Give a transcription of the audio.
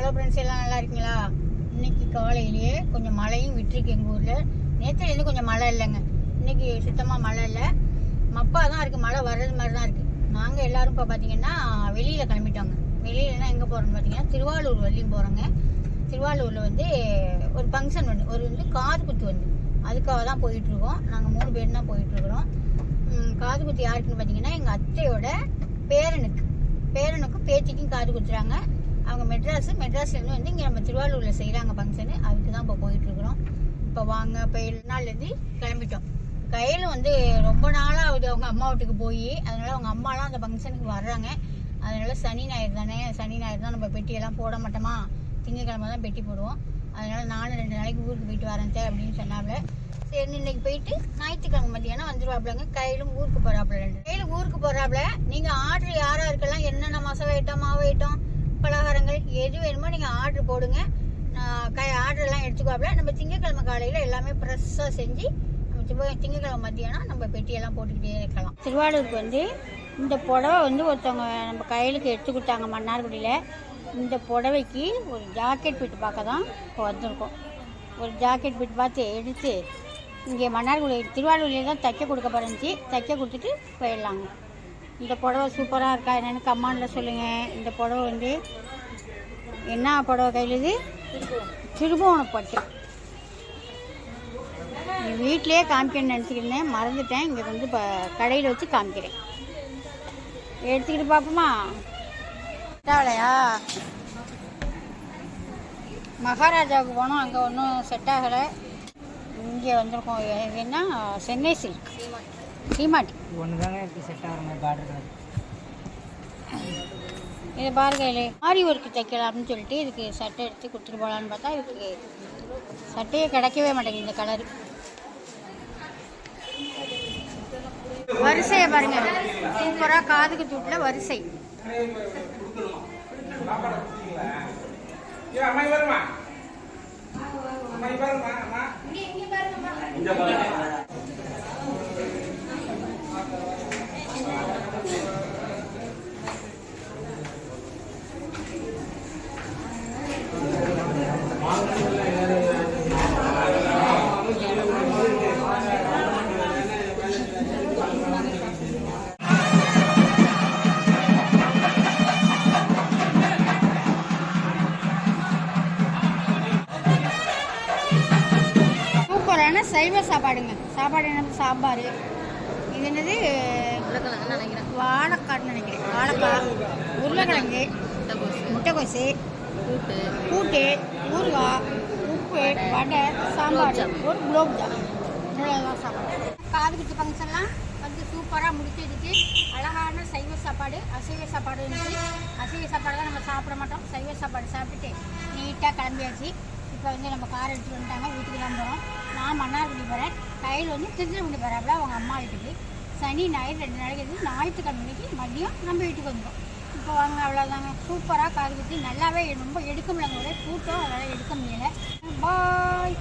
Hello friends எல்லாம் நல்லா இருக்கீங்களா? இன்னைக்கு காலையிலேயே கொஞ்சம் மழையும் விட்டுருக்கு எங்கள் ஊரில். நேற்றுலேருந்து கொஞ்சம் மழை இல்லைங்க. இன்னைக்கு சுத்தமாக மழை இல்லை. மப்பா தான் இருக்குது மழை வர்றது மாதிரி தான் இருக்குது நாங்கள் எல்லாரும் இப்போ பார்த்தீங்கன்னா வெளியில் கிளம்பிட்டோங்க. வெளியிலனா எங்கே போகிறோம்னு பார்த்தீங்கன்னா திருவாரூர் வரையும் போகிறோங்க திருவாரூரில் வந்து ஒரு ஃபங்க்ஷன் ஒன்று ஒரு வந்து காது குத்து வந்து அதுக்காக தான் போயிட்டுருக்கோம் நாங்கள் மூணு பேர் தான் போயிட்டுருக்குறோம் காது குத்து யாருக்குன்னு பார்த்தீங்கன்னா எங்கள் அத்தையோட பேரனுக்கு. பேரனுக்கும் பேத்திக்கும் காது குத்துறாங்க. அவங்க மெட்ராஸ் மெட்ராஸ்லேருந்து வந்து இங்கே நம்ம திருவாரூரில் செய்கிறாங்க ஃபங்க்ஷனு அதுக்கு தான் இப்போ போயிட்டுருக்குறோம். இப்போ வாங்க இப்போ ஏழு நாள்லேருந்து கிளம்பிட்டோம். கையில் வந்து ரொம்ப நாளாக ஆகுது அவங்க அம்மா வீட்டுக்கு போய். அதனால் அவங்க அம்மாலாம் அந்த ஃபங்க்ஷனுக்கு வர்றாங்க. அதனால் சனி ஞாயிறு தானே. சனி ஞாயிறு தான் நம்ம பெட்டியெல்லாம் போட மாட்டோமா? திங்கக்கிழமை தான் பெட்டி போடுவோம். அதனால நானும் ரெண்டு நாளைக்கு ஊருக்கு போயிட்டு வரேன் சார் அப்படின்னு சொன்னாப்ல. சரி இன்னைக்கு போயிட்டு ஞாயிற்றுக்கிழமை மத்தியானம் வந்துருவாப்லங்க. கையிலும் ஊருக்கு போகிறாப்புல ரெண்டு. கையில் ஊருக்கு போகிறாப்புல நீங்கள் ஆர்டர் யாராக இருக்கலாம் என்னென்ன மசாலா ஐட்டம் மாவு ஐட்டம்? பலகாரங்கள் எது வேணுமோ நீங்கள் ஆர்டர் போடுங்க. நான் கை ஆர்டர்லாம் எடுத்துக்குவாப்ல. நம்ம திங்கக்கிழமை காலையில் எல்லாமே ஃப்ரெஷ்ஷாக செஞ்சு நம்ம திங்கக்கிழமை மத்தியானம் நம்ம பெட்டியெல்லாம் போட்டுக்கிட்டே இருக்கலாம். திருவாரூருக்கு வந்து இந்த புடவை வந்து ஒருத்தவங்க நம்ம கையிலுக்கு எடுத்து கொடுத்தாங்க மன்னார்குடியில். இந்த புடவைக்கு ஒரு ஜாக்கெட் பிட்டு பார்க்க தான் இப்போ வந்திருக்கோம். ஒரு ஜாக்கெட் பிட் பார்த்து எடுத்து இங்கே மன்னார்குடி திருவாரூரில் தான் தைக்க கொடுக்க போறந்துச்சு தைக்க கொடுத்துட்டு போயிடலாங்க. இந்த புடவை சூப்பராக இருக்கா என்னென்னு கம்மாண்டில் சொல்லுங்கள் இந்த புடவை வந்து என்ன புடவை கையில் இது? திருபுவனப்பட்டு வீட்டிலேயே காமிக்கணும்னு நினச்சிக்கிருந்தேன். மறந்துட்டேன். இங்கே வந்து இப்போ கடையில் வச்சு காமிக்கிறேன். எடுத்துக்கிட்டு பார்ப்போமா செட்டாகலையா மகாராஜாவுக்கு போனோம். அங்கே ஒன்றும் செட் ஆகலை. இங்கே வந்திருக்கோம். என்ன? சென்னை சில்க் சீமாட்டி ஒன்று தாங்க இருக்குது செட் ஆகிற மாதிரி பார்டர் கலர் இதை பாருங்க இல்லை ஆரி ஒர்க்கு தைக்கலாம்னு சொல்லிட்டு இதுக்கு சட்டை எடுத்து கொடுத்துட்டு போகலான்னு பார்த்தா இதுக்கு சட்டையே கிடைக்கவே மாட்டேங்குது இந்த கலர் வரிசையை பாருங்க. சூப்பராக காதுக்கு தூட்டில் வரிசை. சூப்பரான சைவ சாப்பாடுங்க. சாப்பாடு என்னது சாம்பார். இது என்னது? நினைக்கிறேன். வாழைக்கான்னு நினைக்கிறேன். வாழைக்காய் உருளைக்கிழங்கு முட்டைக்கோசு கூட்டு. ஊறுகாய் உப்பு வடை சாம்பார். ஒரு குலோப் ஜாம் இவ்வளோதான் சாப்பாடு. காது குத்து ஃபங்க்ஷன்லாம் வந்து சூப்பராக முடிச்சு வச்சுட்டு அழகான சைவ சாப்பாடு அசைவ சாப்பாடு இருந்துச்சு. அசைவ சாப்பாடு தான் நம்ம சாப்பிட மாட்டோம். சைவ சாப்பாடு சாப்பிட்டுட்டு நீட்டாக கிளம்பியாச்சு. இப்போ வந்து நம்ம கார் எடுத்துகிட்டு வந்துட்டாங்க வீட்டுக்கு கிளம்புறோம் போகிறோம் நான் மன்னார்குடி போகிறேன் கையில் வந்து திருச்சிரப்பள்ளி போகிறாப்புல அவங்க அம்மா வீட்டுக்கு. சனி ஞாயிறு ரெண்டு நாளைக்கு இருந்து ஞாயிற்றுக்கிழமைக்கு மதியம் நம்ம வீட்டுக்கு வந்துடும் இப்போ வாங்க அவ்வளோதாங்க சூப்பராக காது குத்தி நல்லாவே ரொம்ப எடுக்க முடியல ஒரே கூட்டம் அதனால் எடுக்க முடியலை. பாய்